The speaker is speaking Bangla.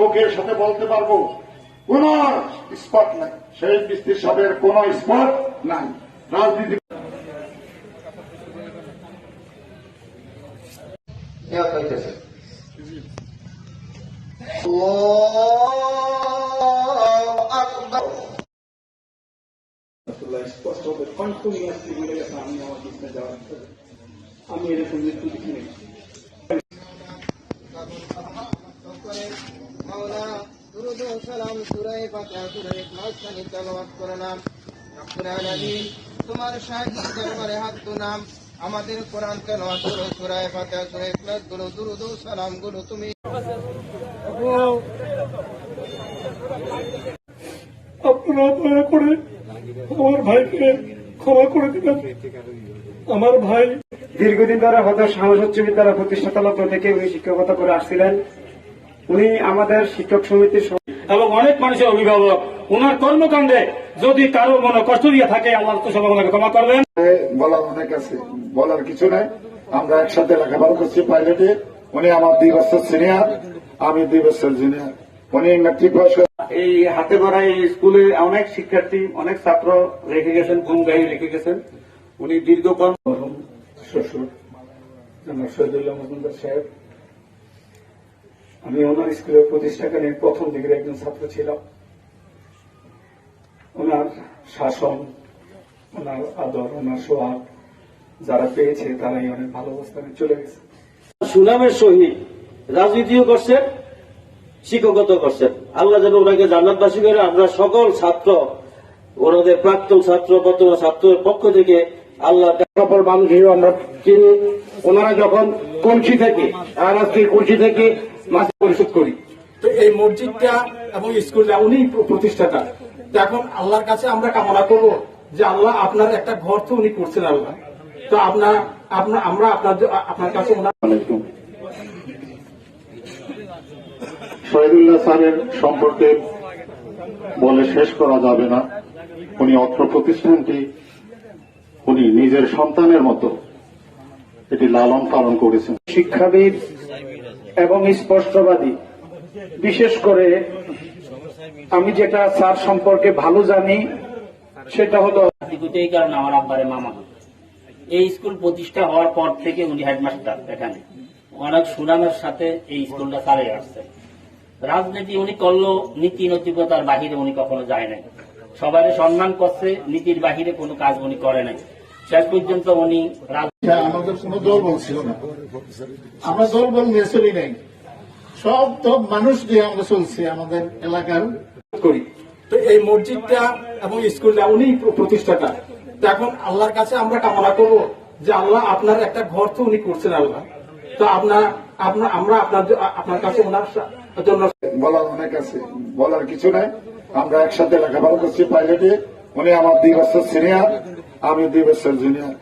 বুকের সাথে বলতে পারব, কোন স্পট নাই। সেই মিস্ত্রি সাহেবের কোন স্পট নাই। রাজনীতি আমি এরকম মৃত্যু দেখি নাই। মাওলা দুরুদ সালাম সূরায়ে ফাতিহা সূরায়ে ইখলাস খানি তেলাওয়াত করে রব্বুল আলামিন তোমার শাহী দরবারে হাত নাম আমাদের কোরআন তেলাওয়াত করো সূরায়ে ফাতিহা সূরায়ে ইখলাসগুলো দুরুদ সালামগুলো তুমি। আপনারা দয়া করে আমার ভাইকে ক্ষমা করে দিবেন। আমার ভাই দীর্ঘদিন ধরে হতাশ সাহস উচ্চ বিদ্যালয় প্রতিষ্ঠাতা লগ্ন থেকে উনি শিক্ষকতা করে আসছিলেন। উনি আমাদের শিক্ষক সমিতির এবং অনেক মানুষের অভিভাবক ওনার কর্মকাণ্ডে যদি কারও মনে কষ্ট দিয়ে থাকে আল্লাহ তো সবাই ক্ষমা করবেন। বলার অনেক আছে বলার কিছু নাই। আমরা একসাথে লেখাপড়া করছি পাইলটে উনি আমার দুই বছর সিনিয়র আমি দুই বছর জুনিয়র উনি মেট্রিক পাস এই হাতে গড়া এই স্কুলে অনেক শিক্ষার্থী অনেক ছাত্র রেখে গেছেন ভূমিকায় রেখে গেছেন উনি দীর্ঘ কর্ম শ্বশুর জনাব শহীদুল্লাহ মজুমদার সাহেব আমি ওনার স্কুলের প্রতিষ্ঠাকালীন প্রথম দিকের একজন ছাত্র ছিলাম। ওনার শাসন ওনার আদর ওনার সোহাগ যারা পেয়েছে তারাই অনেক ভালো অবস্থানে চলে গেছে। সুনামের সহিত রাজনীতিও করছেন শিক্ষকতা করছেন। আল্লাহ যেন ওনাকে জান্নাতবাসী করে আমরা সকল ছাত্র ওনাদের প্রাক্তন ছাত্র বর্তমান ছাত্রের পক্ষ থেকে আল্লাহ সকল মানুষ হিসেবে আমরা চিনি। ওনারা যখন কলসি থেকে রাজনীতি কলসি থেকে মাছ পরিশোধ করি। তো এই মসজিদটা এবং স্কুলটা উনি প্রতিষ্ঠাতা। এখন আল্লাহর কাছে আমরা কামনা করব যে আল্লাহ আপনার একটা ঘর তো উনি করছেন আল্লাহ। তো আপনার আপনার আমরা আপনার আপনার কাছে শহীদুল্লাহ স্যারের সম্পর্কে বলে শেষ করা যাবে না। উনি অত্র প্রতিষ্ঠানটি উনি নিজের সন্তানের মতো এটি লালন পালন করেছেন। শিক্ষাবিদ এবং স্পষ্টবাদী। বিশেষ করে আমি যেটা স্যার সম্পর্কে ভালো জানি, সেটা হলো এই আমার আব্বারে মামা। এই স্কুল প্রতিষ্ঠা হওয়ার পর থেকে উনি হেডমাস্টার এখানে। অনেক সুনামের সাথে এই স্কুলটা চালিয়ে আসছে রাজনীতি, উনি করল নীতি নৈতিকতার বাহিরে উনি কখনো যায় নাই। সবাই সম্মান করছে, নীতির বাহিরে কোনো কাজ উনি করে নাই। শেষ পর্যন্ত উনি হ্যাঁ, আমাদের কোন দলবল ছিল না। আমরা দলবল নিয়ে চলি নাই। সব তো মানুষ দিয়ে আমরা চলছি আমাদের এলাকার। করি। তো এই মসজিদটা এবং স্কুলটা উনি প্রতিষ্ঠাতা। তো এখন আল্লাহর কাছে আমরা কামনা করব যে আল্লাহ আপনার একটা ঘর তো উনি করছেন আল্লাহ। তো আপনার আপনার আমরা আপনার আপনার কাছে ওনার জন্য বলার অনেক আছে। বলার কিছু নাই। আমরা একসাথে লেখাপড়া করছি পাইলটে উনি আমার দুই বছর সিনিয়র আমি দুই বছর জুনিয়র